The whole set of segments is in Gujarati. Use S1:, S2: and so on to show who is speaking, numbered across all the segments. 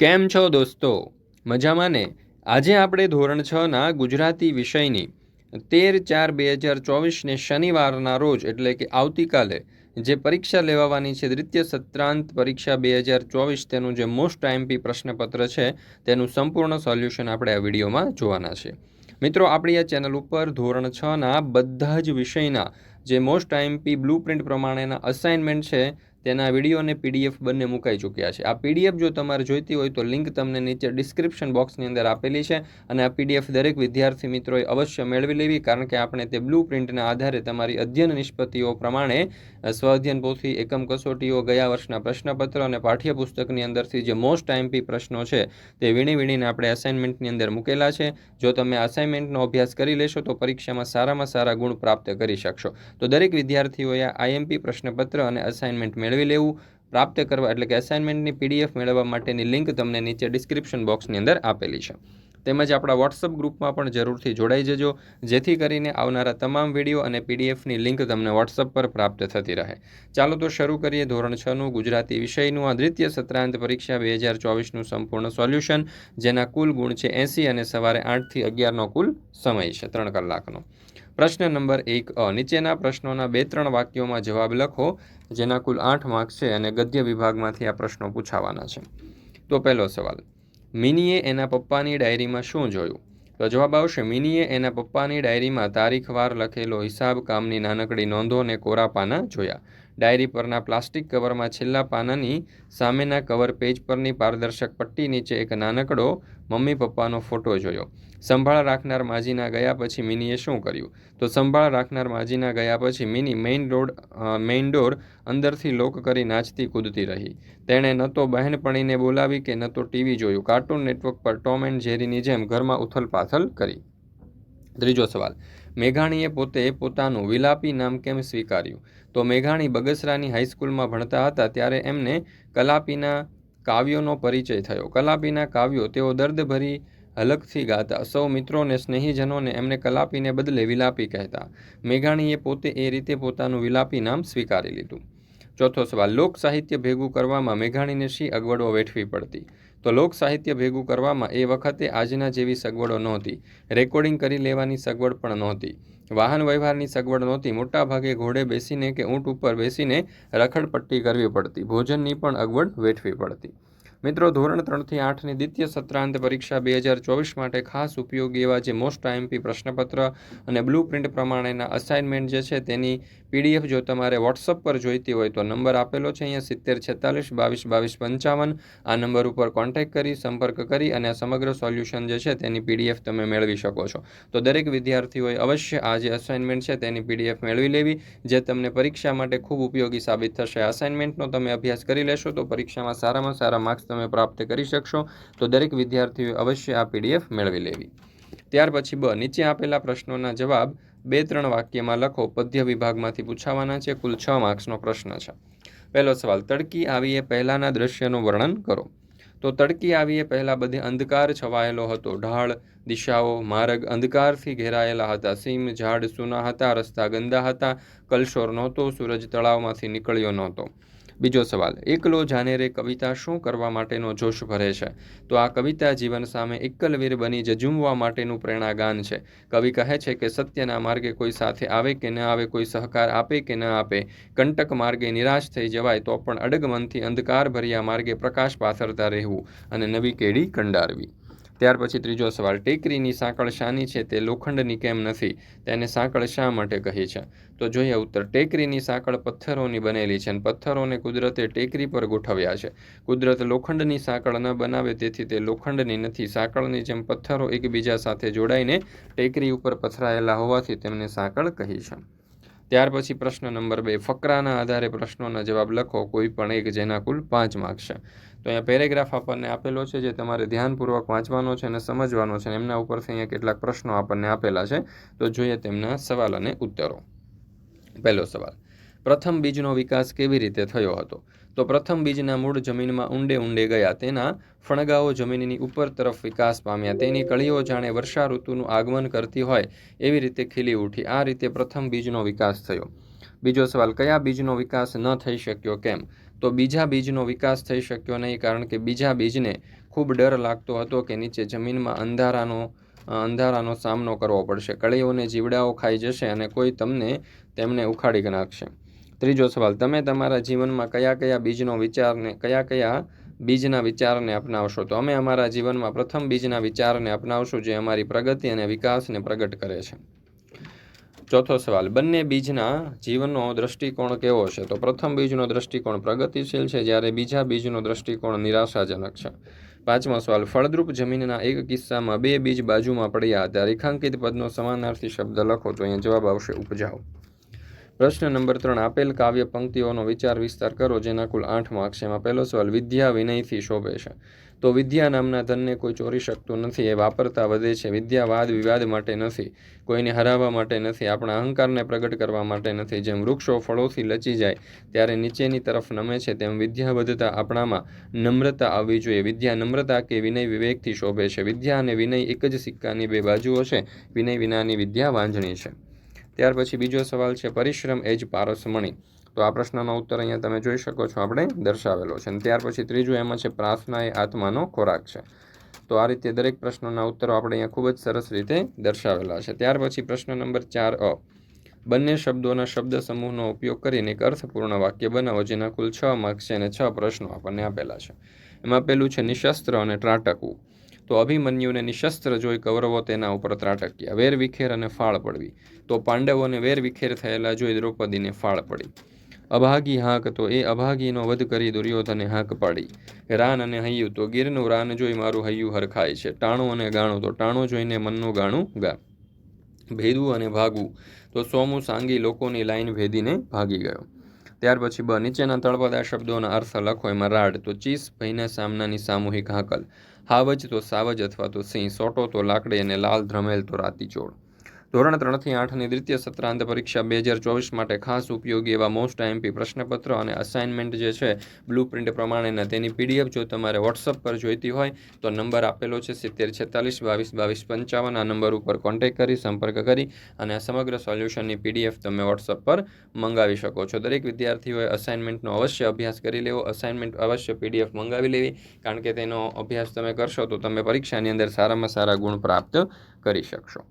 S1: કેમ છો દોસ્તો? મજામાં ને? આજે આપણે ધોરણ છના ગુજરાતી વિષયની તેર ચાર બે હજાર ચોવીસને શનિવારના રોજ એટલે કે આવતીકાલે જે પરીક્ષા લેવાવાની છે, દ્વિતીય સત્રાંત પરીક્ષા બે હજાર ચોવીસ તેનું જે મોસ્ટ આઈએમપી પ્રશ્નપત્ર છે, તેનું સંપૂર્ણ સોલ્યુશન આપણે આ વિડીયોમાં જોવાના છે. મિત્રો, આપણી આ ચેનલ ઉપર ધોરણ છના બધા જ વિષયના જે મોસ્ટ આઈએમપી બ્લુ પ્રિન્ટ પ્રમાણેના અસાઇનમેન્ટ છે તેના વીડિયો અને પીડીએફ બંને મુકાઈ ચૂક્યા છે. આ પીડીએફ જો તમારે જોઈતી હોય તો લિંક તમને નીચે ડિસ્ક્રિપ્શન બોક્સની અંદર આપેલી છે અને આ પીડીએફ દરેક વિદ્યાર્થી મિત્રોએ અવશ્ય મેળવી લેવી કારણ કે આપણે તે બ્લુ પ્રિન્ટના આધારે તમારી અધ્યયન નિષ્પત્તિઓ પ્રમાણે સ્વઅધ્યયન પોથી એકમ કસોટીઓ, ગયા વર્ષના પ્રશ્નપત્ર અને પાઠ્યપુસ્તકની અંદરથી જે મોસ્ટ આઈએમપી પ્રશ્નો છે તે વીણી વીણીને આપણે અસાઇનમેન્ટની અંદર મૂકેલા છે. જો તમે અસાઇનમેન્ટનો અભ્યાસ કરી લેશો તો પરીક્ષામાં સારામાં સારા ગુણ પ્રાપ્ત કરી શકશો. તો દરેક વિદ્યાર્થીઓએ આઈએમપી પ્રશ્નપત્ર અને અસાઇનમેન્ટ મેળવી લેવું, પ્રાપ્ત કરવા એટલે કે અસાઇનમેન્ટની પીડીએફ મેળવવા માટેની લિંક તમને નીચે ડિસ્ક્રિપ્શન બોક્સની અંદર આપેલી છે. તેમજ આપણા વોટ્સઅપ ગ્રુપમાં પણ જરૂરથી જોડાઈ જજો, જેથી કરીને આવનારા તમામ વીડિયો અને પીડીએફની લિંક તમને વોટ્સઅપ પર પ્રાપ્ત થતી રહે. ચાલો તો શરૂ કરીએ ધોરણ છનું ગુજરાતી વિષયનું આ દ્વિતીય સત્રાંત પરીક્ષા બે હજાર ચોવીસનું સંપૂર્ણ સોલ્યુશન જેના કુલ ગુણ છે એંસી અને સવારે આઠથી અગિયારનો કુલ સમય છે, ત્રણ કલાકનો. પ્રશ્ન નંબર એક, અ, નીચેના પ્રશ્નોના બે ત્રણ વાક્યોમાં જવાબ લખો, જેના કુલ આઠ માર્ક્સ છે અને ગદ્ય વિભાગમાંથી આ પ્રશ્નો પૂછાવાના છે. તો પહેલો સવાલ, મિનીએ એના પપ્પાની ડાયરીમાં શું જોયું? તો જવાબ આવશે, મિનીએ એના પપ્પાની ડાયરીમાં તારીખવાર લખેલો હિસાબ કામની નાનકડી નોંધો અને કોરા પાના જોયા. ડાયરી પરના પ્લાસ્ટિક કવરમાં છેલ્લા પાનાની સામેના કવર પેજ પરની પારદર્શક પટ્ટી નીચે એક નાનકડો મમ્મી પપ્પાનો ફોટો જોયો. સંભાળ રાખનાર માજીના ગયા પછી મિનીએ શું કર્યું? તો સંભાળ રાખનાર માજીના ગયા પછી mini main road main door અંદરથી લોક કરી નાચતી કૂદતી રહી. તેણે ન તો બહેનપણીને બોલાવી કે ન તો ટીવી જોયું. કાર્ટૂન નેટવર્ક પર ટોમ એન્ડ ઝેરીની જેમ ઘરમાં ઉથલપાથલ કરી. ત્રીજો સવાલ. મેઘાણીએ પોતે પોતાનું વિલાપી નામ કેમ સ્વીકાર્યું? તો મેઘાણી બગસરાની હાઈસ્કૂલમાં ભણતા હતા ત્યારે એમને કલાપીના કાવ્યોનો પરિચય થયો. કલાપીના કાવ્યો તેઓ દર્દભરી હલકથી ગાતા. સૌ મિત્રોને સ્નેહીજનોને એમને કલાપીને બદલે વિલાપી કહેતા. મેઘાણીએ પોતે એ રીતે પોતાનું વિલાપી નામ સ્વીકારી લીધું. ચોથો સવાલ લોક સાહિત્ય ભેગું કરવામાં મેઘાણીને શી અગવડો વેઠવી પડતી? તો લોક સાહિત્ય ભેગું કરવામાં એ વખતે આજના જેવી સગવડો નહોતી. રેકોર્ડિંગ કરી લેવાની સગવડ પણ નહોતી. વાહન વ્યવહારની સગવડ નહોતી. મોટાભાગે ઘોડે બેસીને કે ઊંટ ઉપર બેસીને રખડપટ્ટી કરવી પડતી. ભોજનની પણ અગવડ વેઠવી પડતી. મિત્રો, ધોરણ ત્રણથી આઠની દ્વિતીય સત્રાંત પરીક્ષા બે હજાર ચોવીસ માટે ખાસ ઉપયોગી એવા જે મોસ્ટ આઈએમપી પ્રશ્નપત્ર અને બ્લુ પ્રિન્ટ પ્રમાણેના અસાઇનમેન્ટ જે છે તેની પીડીએફ જો તમારે વોટ્સઅપ પર જોઈતી હોય તો નંબર આપેલો છે, અહીંયા સિત્તેર છેતાલીસ, બાવીસ બાવીસ, પંચાવન. આ નંબર ઉપર કોન્ટેક્ટ કરી, સંપર્ક કરી અને સમગ્ર સોલ્યુશન જે છે તેની પીડીએફ તમે મેળવી શકો છો. તો દરેક વિદ્યાર્થીઓએ અવશ્ય આ જે અસાઇનમેન્ટ છે તેની પીડીએફ મેળવી લેવી, જે તમને પરીક્ષા માટે ખૂબ ઉપયોગી સાબિત થશે. અસાઇનમેન્ટનો તમે અભ્યાસ કરી લેશો તો પરીક્ષામાં સારામાં સારા માર્ક્સ તમે પ્રાપ્ત કરી શકશો. તો દરેક વિદ્યાર્થીઓએ અવશ્ય આ પીડીએફ મેળવી લેવી. ત્યાર પછી બ, નીચે આપેલા પ્રશ્નોના જવાબ બે ત્રણ વાક્યમાં લખો, પદ્ય વિભાગમાંથી પૂછાવાના છે, કુલ છ માર્ક્સનો પ્રશ્ન છે. પહેલો સવાલ, તડકી આવીએ પહેલાંના દ્રશ્યનું વર્ણન કરો. તો તડકી આવીએ પહેલાં બધે અંધકાર છવાયેલો હતો. ઢાળ, દિશાઓ, માર્ગ અંધકારથી ઘેરાયેલા હતા. સીમ, ઝાડ સૂના હતા, રસ્તા ગંદા હતા. કલશોર નહોતો, સૂરજ તળાવમાંથી નીકળ્યો નહોતો. બીજો સવાલ, એકલો જાનેરે કવિતા શું કરવા માટેનો જોશ ભરે છે? તો આ કવિતા જીવન સામે એકલવીર બની જજુમવા માટેનું પ્રેરણાગાન છે. કવિ કહે છે કે સત્યના માર્ગે કોઈ સાથે આવે કે ન આવે, કોઈ સહકાર આપે કે ન આપે, કંટક માર્ગે નિરાશ થઈ જવાય તો પણ અડગ મનથી અંધકાર ભર્યા માર્ગે પ્રકાશ પાથરતા રહેવું અને નવી કેડી કંડારવી. ત્યાર પછી ત્રીજો સવાલ, ટેકરીની સાંકળ શાની છે તે લોખંડની કેમ નથી? તેને સાંકળ શા માટે કહી છે? તો જોઈએ ઉત્તર, ટેકરીની સાંકળ પથ્થરોની બનેલી છે અને પથ્થરોને કુદરતે ટેકરી પર ગોઠવ્યા છે. કુદરત લોખંડની સાંકળ ન બનાવે તેથી તે લોખંડની નથી. સાંકળની જેમ પથ્થરો એકબીજા સાથે જોડાઈને ટેકરી ઉપર પથરાયેલા હોવાથી તેમને સાંકળ કહી છે. ત્યાર પછી પ્રશ્ન નંબર બે, ફકરાના આધારે પ્રશ્નોના જવાબ લખો, કોઈ પણ એક જેના કુલ પાંચ માર્ક્સ છે. તો અહીંયા પેરેગ્રાફ આપણને આપેલો છે, જે તમારે ધ્યાનપૂર્વક વાંચવાનો છે અને સમજવાનો છે એમના ઉપરથી અહીંયા કેટલાક પ્રશ્નો આપણને આપેલા છે. તો જોઈએ તેમના સવાલ અને ઉત્તરો. પહેલો સવાલ, પ્રથમ બીજનો વિકાસ કેવી રીતે થયો હતો? તો પ્રથમ બીજના મૂળ જમીનમાં ઊંડે ઊંડે ગયા. તેના ફણગાઓ જમીનની ઉપર તરફ વિકાસ પામ્યા. તેની કળીઓ જાણે વર્ષા ઋતુનું આગમન કરતી હોય એવી રીતે ખીલી ઉઠી. આ રીતે પ્રથમ બીજનો વિકાસ થયો. બીજો સવાલ, કયા બીજનો વિકાસ ન થઈ શક્યો કેમ? તો બીજા બીજનો વિકાસ થઈ શક્યો નહીં કારણ કે બીજા બીજને ખૂબ ડર લાગતો હતો કે નીચે જમીનમાં અંધારાનો અંધારાનો સામનો કરવો પડશે. કળીઓને જીવડાઓ ખાઈ જશે અને કોઈ તમને તેમને ઉખાડી નાખશે. ત્રીજો સવાલ, તમે તમારા જીવનમાં કયા કયા બીજનો વિચારને, કયા કયા બીજના વિચારને અપનાવશો? તો અમે અમારા જીવનમાં પ્રથમ બીજના વિચારને અપનાવશું જે અમારી પ્રગતિ અને વિકાસને પ્રગટ કરે છે. ચોથો સવાલ, બંને બીજના જીવનનો દૃષ્ટિકોણ કેવો છે? તો પ્રથમ બીજનો દૃષ્ટિકોણ પ્રગતિશીલ છે, જ્યારે બીજા બીજનો દૃષ્ટિકોણ નિરાશાજનક છે. પાંચમો સવાલ, ફળદ્રુપ જમીનના એક કિસ્સામાં બે બીજ બાજુમાં પડ્યા હતા રેખાંકિત પદનો સમાનાર્થી શબ્દ લખો, તો અહીંયા જવાબ આવશે ઉપજાઓ પ્રશ્ન નંબર ત્રણ, આપેલ કાવ્ય પંક્તિઓનો વિચાર વિસ્તાર કરો જેના કુલ આઠ માર્ક્સ એમાં પહેલો સવાલ, વિદ્યા વિનયથી શોભે છે. તો વિદ્યા નામના ધનને કોઈ ચોરી શકતું નથી, એ વાપરતા વધે છે. વિદ્યા વાદ વિવાદ માટે નથી, કોઈને હરાવવા માટે નથી, આપણા અહંકારને પ્રગટ કરવા માટે નથી. જેમ વૃક્ષો ફળોથી લચી જાય, ત્યારે નીચેની તરફ નમે છે, તેમ વિદ્યા વધતા આપણામાં નમ્રતા આવવી જોઈએ. વિદ્યા નમ્રતા કે વિનય વિવેકથી શોભે છે? વિદ્યા અને વિનય એક જ સિક્કાની બે બાજુઓ છે. વિનય વિનાની વિદ્યા વાંજણી છે. ત્યાર પછી બીજો સવાલ છે, પરિશ્રમ એ જ પારસમણી. તો આ પ્રશ્નનો ઉત્તર અહીંયા તમે જોઈ શકો છો, આપણે દર્શાવેલો છે. અને ત્યાર પછી ત્રીજું એમાં છે, પ્રાર્થના એ આત્માનો ખોરાક છે. તો આ રીતે દરેક પ્રશ્નોના ઉત્તરો આપણે અહીંયા ખૂબ જ સરસ રીતે દર્શાવેલા છે. ત્યાર પછી પ્રશ્ન નંબર ચાર અ. બંને શબ્દોના શબ્દ સમૂહનો ઉપયોગ કરીને એક અર્થપૂર્ણ વાક્ય બનાવો, જેના કુલ છ માર્ક્સ છે અને છ પ્રશ્નો આપણને આપેલા છે. એમાં પહેલું છે, નિશસ્ત્ર અને ત્રાટકવું. તો અભિમન્યુને નિશસ્ત્ર જોઈ કૌરવો તેના ઉપર ત્રાટક્યા. વેર વિખેર અને ફાળ પડવી. તો પાંડવોને વેર વિખેર થયેલા જોઈ દ્રૌપદીને ફાળ પડી. અભાગી હાક તો એ અભાગીનો વધ કરી દુર્યોધને હાક પાડી. રાન અને હૈયું તો ગીરનું રાન જોઈ મારું હૈયું હરખાય છે. ટાણું અને ગાણું તો ટાણું જોઈને મનનું ગાણું ગા. ભેદવું અને ભાગવું તો સોમું સાંગી લોકોની લાઈન ભેદીને ભાગી ગયો. ત્યાર પછી બ નીચેના તળપદા શબ્દોના અર્થ લખો એમાં રાડ તો ચીસ ભયના સામનાની સામૂહિક હાકલ. હાવજ તો સાવજ અથવા તો સિંહ સોટો તો લાકડી અને લાલ ધ્રમેલ તો રાતીચોળ. ધોરણ ત્રણથી આઠની દ્વિતીય સત્રાંત પરીક્ષા બે હજાર ચોવીસ માટે ખાસ ઉપયોગી એવા મોસ્ટ આઈએમપી પ્રશ્નપત્ર અને અસાઇનમેન્ટ જે છે બ્લુ પ્રિન્ટ પ્રમાણેના તેની પીડીએફ જો તમારે વોટ્સઅપ પર જોઈતી હોય, તો નંબર આપેલો છે સિત્તેર છેતાલીસ બાવીસ બાવીસ પંચાવન. આ નંબર ઉપર કોન્ટેક કરી, સંપર્ક કરી અને આ સમગ્ર સોલ્યુશનની પીડીએફ તમે વોટ્સઅપ પર મંગાવી શકો છો. દરેક વિદ્યાર્થીઓએ અસાઇનમેન્ટનો અવશ્ય અભ્યાસ કરી લેવો. અસાઇનમેન્ટ અવશ્ય પીડીએફ મંગાવી લેવી. કારણ કે તેનો અભ્યાસ તમે કરશો તો તમે પરીક્ષાની અંદર સારામાં સારા ગુણ પ્રાપ્ત કરી શકશો.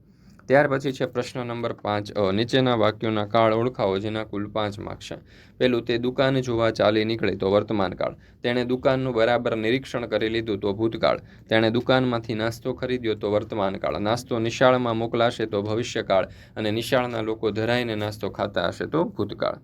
S1: ત્યાર પછી છે પ્રશ્ન નંબર પાંચ નીચેના વાક્યોના કાળ ઓળખાવો જેના કુલ પાંચ માર્ક છે. પેલું તે દુકાન જોવા ચાલી નીકળે તો વર્તમાન કાળ. તેણે દુકાનનું બરાબર નિરીક્ષણ કરી લીધું તો ભૂતકાળ. તેણે દુકાનમાંથી નાસ્તો ખરીદ્યો તો વર્તમાન કાળ. નાસ્તો નિશાળમાં મોકલાશે તો ભવિષ્યકાળ. અને નિશાળના લોકો ધરાઈને નાસ્તો ખાતા હશે તો ભૂતકાળ.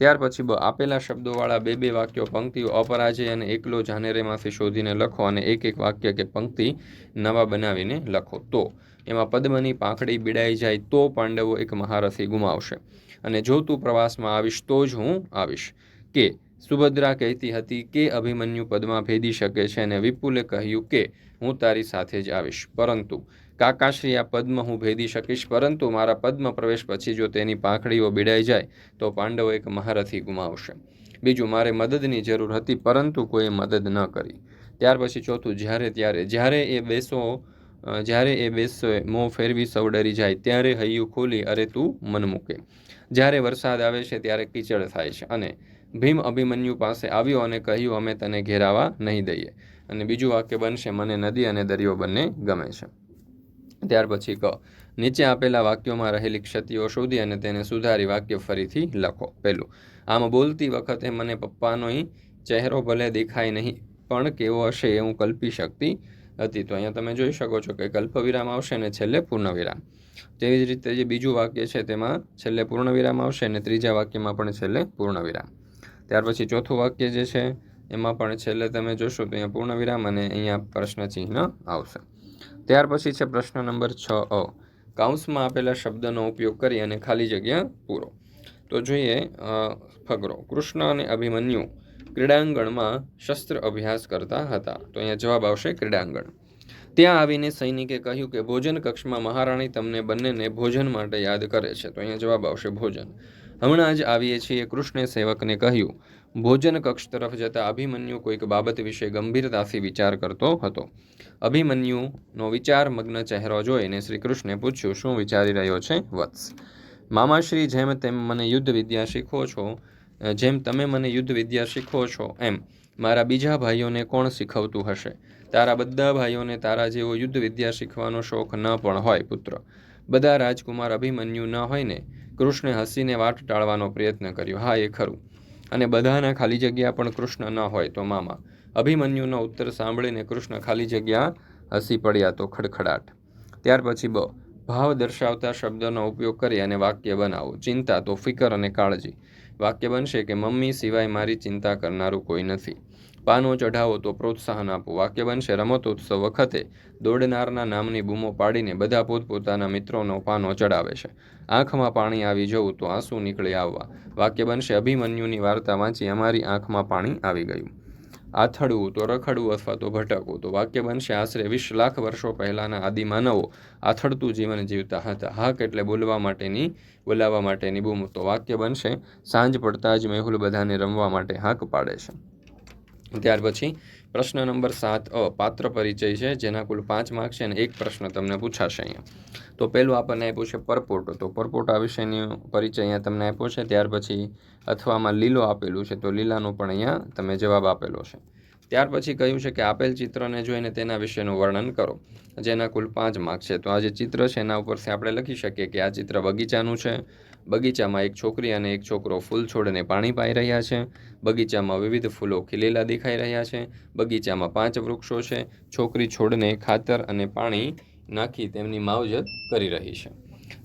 S1: ત્યાર પછી આપેલા શબ્દોવાળા બે બે વાક્યો પંક્તિઓ અપરાજય અને એકલો જાનેરેમાંથી શોધીને લખો અને એક એક વાક્ય કે પંક્તિ નવા બનાવીને લખો. તો એમાં પદ્મની પાંખડી બિડાઈ જાય તો પાંડવો એક મહારથી ગુમાવશે. અને જો તું પ્રવાસમાં આવીશ તો જ હું આવીશ. કે સુભદ્રા કહેતી હતી કે અભિમન્યુ પદમાં ભેદી શકે છે અને વિપુલે કહ્યું કે હું તારી સાથે જ આવીશ. પરંતુ કાકાશ્રી, આ પદ્મ હું ભેદી શકીશ, પરંતુ મારા પદ્મ પ્રવેશ પછી જો તેની પાંખડીઓ બીડાઈ જાય, તો પાંડવો એક મહારથી ગુમાવશે. બીજું, મારે મદદની જરૂર હતી, પરંતુ કોઈએ મદદ ન કરી. ત્યાર પછી ચોથું, જ્યારે ત્યારે, જ્યારે એ બેસો જ્યારે એ બેસો, મોં ફેરવી સૌ ડરી જાય, ત્યારે હૈયું ખોલી અરે તું મન મૂકે. જ્યારે વરસાદ આવે છે, ત્યારે કીચડ થાય છે. અને ભીમ અભિમન્યુ પાસે આવ્યો અને કહ્યું, અમે તને ઘેરાવા નહીં દઈએ. અને બીજું વાક્ય બનશે, મને નદી અને દરિયો બંને ગમે છે. ત્યાર પછી ક. નીચે આપેલા વાક્યોમાં રહેલી ક્ષતિઓ શોધી અને તેને સુધારી વાક્ય ફરીથી લખો. પહેલું, આમ બોલતી વખતે મને પપ્પાનોય ચહેરો ભલે દેખાય નહીં, પણ કેવો હશે એ હું કલ્પી શકતી હતી. તો અહીંયા તમે જોઈ શકો છો કે કલ્પવિરામ આવશે અને છેલ્લે પૂર્ણવિરામ. તેવી જ રીતે જે બીજું વાક્ય છે તેમાં છેલ્લે પૂર્ણવિરામ આવશે અને ત્રીજા વાક્યમાં પણ છેલ્લે પૂર્ણવિરામ. ત્યાર પછી ચોથું વાક્ય જે છે, એમાં પણ છેલ્લે તમે જોશો તો અહીંયા પૂર્ણવિરામ અને અહીંયા પ્રશ્ન ચિહ્ન આવશે. ત્યાર પછી છે પ્રશ્ન નંબર છ અ. કાઉન્સમાં આપેલા શબ્દનો ઉપયોગ કરી અને ખાલી જગ્યા પૂરો. તો જોઈએ ફગરો. કૃષ્ણ અને અભિમન્યુ ક્રીડાંગણમાં શસ્ત્ર અભ્યાસ કરતા હતા. તો અહીંયા જવાબ આવશે ક્રીડાંગણ. ત્યાં આવીને સૈનિકે કહ્યું કે ભોજન કક્ષમાં મહારાણી તમને બંનેને ભોજન માટે યાદ કરે છે. તો અહીંયા જવાબ આવશે ભોજન. હમણાં જ આવીએ છીએ કૃષ્ણે સેવકને કહ્યું ભોજન કક્ષ તરફ જતા અભિમન્યુ કોઈક બાબત વિશે ગંભીરતાથી વિચાર કરતો હતો. અભિમન્યુનો વિચાર મગ્ન ચહેરો જોઈને શ્રીકૃષ્ણે પૂછ્યું, શું વિચારી રહ્યો છે, વત્સ? મામાશ્રી, જેમ તેમ મને યુદ્ધ વિદ્યા શીખો છો જેમ તમે મને યુદ્ધ વિદ્યા શીખો છો, એમ. મારા બીજા ભાઈઓને કોણ શીખવતું હશે? તારા બધા ભાઈઓને તારા જેવો યુદ્ધ વિદ્યા શીખવાનો શોખ ન પણ હોય, પુત્ર. બધા રાજકુમાર અભિમન્યુ ન હોય ને? કૃષ્ણે હસીને વાટ ટાળવાનો પ્રયત્ન કર્યો. હા, એ ખરું. અને બધાના ખાલી જગ્યા પણ કૃષ્ણ ન હોય તો મામા. અભિમન્યુનો ઉત્તર સાંભળીને કૃષ્ણ ખાલી જગ્યા હસી પડ્યા તો ખડખડાટ. ત્યાર પછી બ, ભાવ દર્શાવતા શબ્દોનો ઉપયોગ કરી અને વાક્ય બનાવો. ચિંતા તો ફિકર અને કાળજી. વાક્ય બનશે કે મમ્મી સિવાય મારી ચિંતા કરનારું કોઈ નથી. પાનો ચઢાવો તો પ્રોત્સાહન આપો. વાક્ય બનશે રમતોત્સવ વખતે દોડનારના નામની બૂમો પાડીને બધા પોતપોતાના મિત્રોનો પાનો ચડાવે છે. આંખમાં પાણી આવી જવું તો આંસુ નીકળી આવવા. વાક્ય બનશે અભિમન્યુની વાર્તા વાંચી અમારી આંખમાં પાણી આવી ગયું. આથડવું તો રખડવું અથવા તો ભટકવું તો વાક્ય બનશે આશરે વીસ લાખ વર્ષો પહેલાંના આદિમાનવો આથડતું જીવન જીવતા હતા. હાક એટલે બોલવા માટેની, બોલાવવા માટેની બૂમ તો વાક્ય બનશે સાંજ પડતા જ મેહુલ બધાને રમવા માટે હાક પાડે છે. ત્યાર પછી પ્રશ્ન નંબર સાત, અ, પાત્ર પરિચય છે, જેના કુલ પાંચ માર્ક છે અને એક પ્રશ્ન તમને પૂછાશે અહીંયા. તો પહેલું આપણને આપ્યું છે પરપોટો. તો પરપોટા વિશેની પરિચય અહીંયા તમને આપ્યો છે. ત્યાર પછી અથવામાં લીલો આપેલું છે. તો લીલાનો પણ અહીંયા તમે જવાબ આપેલો છે. ત્યાર પછી કહ્યું છે કે આપેલ ચિત્રને જોઈને તેના વિશેનું વર્ણન કરો, જેના કુલ પાંચ માર્ક છે. તો આ જે ચિત્ર છે, એના ઉપરથી આપણે લખી શકીએ કે આ ચિત્ર બગીચાનું છે બગીચામાં એક છોકરી અને એક છોકરો ફૂલ છોડને પાણી પાઈ રહ્યા છે. બગીચામાં વિવિધ ફૂલો ખીલેલા દેખાઈ રહ્યા છે. બગીચામાં પાંચ વૃક્ષો છે. છોકરી છોડને ખાતર અને પાણી નાખી તેમની માવજત કરી રહી છે.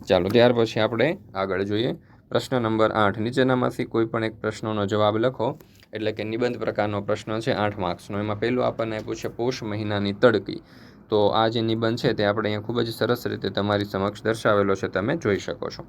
S1: ચાલો, ત્યાર પછી આપણે આગળ જોઈએ. પ્રશ્ન નંબર આઠ. નીચેનામાંથી કોઈ પણ એક પ્રશ્નોનો જવાબ લખો. એટલે કે નિબંધ પ્રકારનો પ્રશ્ન છે આઠ માર્ક્સનો. એમાં પહેલું આપણને આપ્યું છે પોષ મહિનાની તડકી. તો આ જે નિબંધ છે તે આપણે અહીંયા ખૂબ જ સરસ રીતે તમારી સમક્ષ દર્શાવેલો છે. તમે જોઈ શકો છો.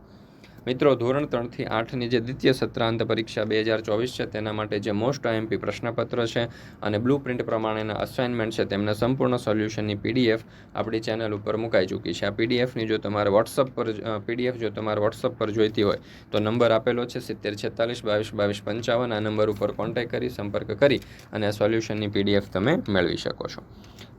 S1: મિત્રો, ધોરણ ત્રણથી આઠની જે દ્વિતીય સત્રાંત પરીક્ષા બે હજાર ચોવીસ છે, તેના માટે જે મોસ્ટ આઈએમપી પ્રશ્નપત્ર છે અને બ્લુ પ્રિન્ટ પ્રમાણેના અસાઇનમેન્ટ છે, તેમના સંપૂર્ણ સોલ્યુશનની પીડીએફ આપણી ચેનલ ઉપર મુકાઈ ચૂકી છે. આ પીડીએફની જો તમારે વોટ્સઅપ પર પીડીએફ જો તમારે વોટ્સઅપ પર જોઈતી હોય, તો નંબર આપેલો છે સિત્તેર છેતાલીસ બાવીસ બાવીસ પંચાવન. આ નંબર ઉપર કોન્ટેક્ટ કરી, સંપર્ક કરી અને આ સોલ્યુશનની પીડીએફ તમે મેળવી શકો છો.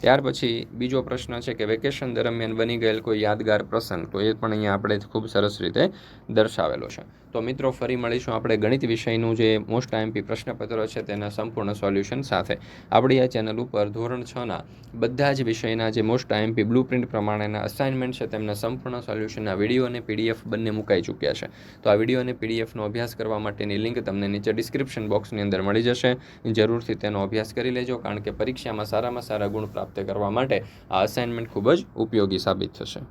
S1: ત્યાર પછી બીજો પ્રશ્ન છે કે વેકેશન દરમિયાન બની ગયેલ કોઈ યાદગાર પ્રસંગ, તો એ પણ અહીંયા આપણે ખૂબ સરસ રીતે દર્શાવેલો છે. તો મિત્રો, ફરી મળીશું આપણે ગણિત વિષયનું જે મોસ્ટ આઈએમપી પ્રશ્નપત્ર છે તેના સંપૂર્ણ સોલ્યુશન સાથે. આપણી આ ચેનલ ઉપર ધોરણ છના બધા જ વિષયના જે મોસ્ટ આઈએમપી બ્લુ પ્રિન્ટ પ્રમાણેના અસાઇનમેન્ટ છે તેમના સંપૂર્ણ સોલ્યુશનના વીડિયો અને પીડીએફ બંને મુકાઈ ચૂક્યા છે. તો આ વીડિયો અને પીડીએફનો અભ્યાસ કરવા માટેની લિંક તમને નીચે ડિસ્ક્રિપ્શન બોક્સની અંદર મળી જશે. જરૂરથી તેનો અભ્યાસ કરી લેજો, કારણ કે પરીક્ષામાં સારામાં સારા ગુણ પ્રાપ્ત કરવા માટે આ અસાઇનમેન્ટ ખૂબ જ ઉપયોગી સાબિત થશે.